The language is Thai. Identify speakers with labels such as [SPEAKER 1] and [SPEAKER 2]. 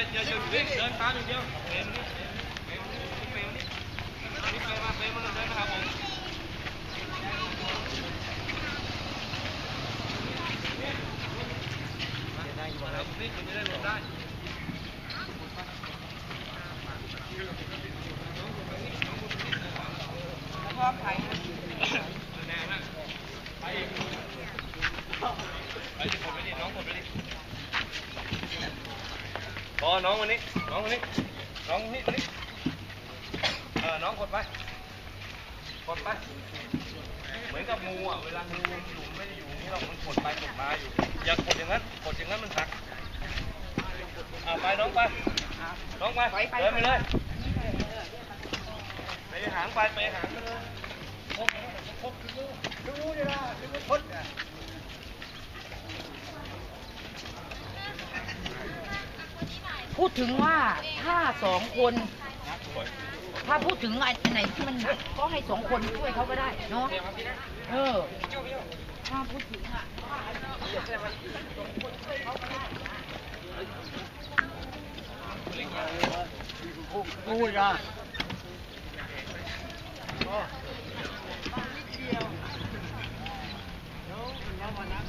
[SPEAKER 1] อย่าอย่าอย่าเดินตามอย่างเดียวเดินนี่เดินนี่เดินนี่เดินนี่ไปมาไปมาเดินมาหาผมแล้วนี่คุณจะได้หลบได้
[SPEAKER 2] แล้วก็ไผ่
[SPEAKER 1] แน่นะไปอีกไปดิผมไปดิน้องผมไปดิ พอน้องวันนี้ น้องวันนี้ น้องนี่วันนี้เออน้องกดไป กดไป เหมือนกับงูอะ เวลางูอยู่ไม่ได้อยู่นี่เรามันกดไปกดมาอยู่ อย่ากดอย่างนั้น กดอย่างนั้นมันหักอ่าไปน้องไป น้องไปเดินไปเลย ไปหางไปไปหางไปเลย
[SPEAKER 2] พูดถึงว่าถ้าสองคน ถ้าพูดถึงอะไรที่มันหนักก็ให้สองคนช่วยเขาก็ได้เนาะเออถ้าพูดถึงอะพูดอะเดียวแล้ววัน
[SPEAKER 3] นั้น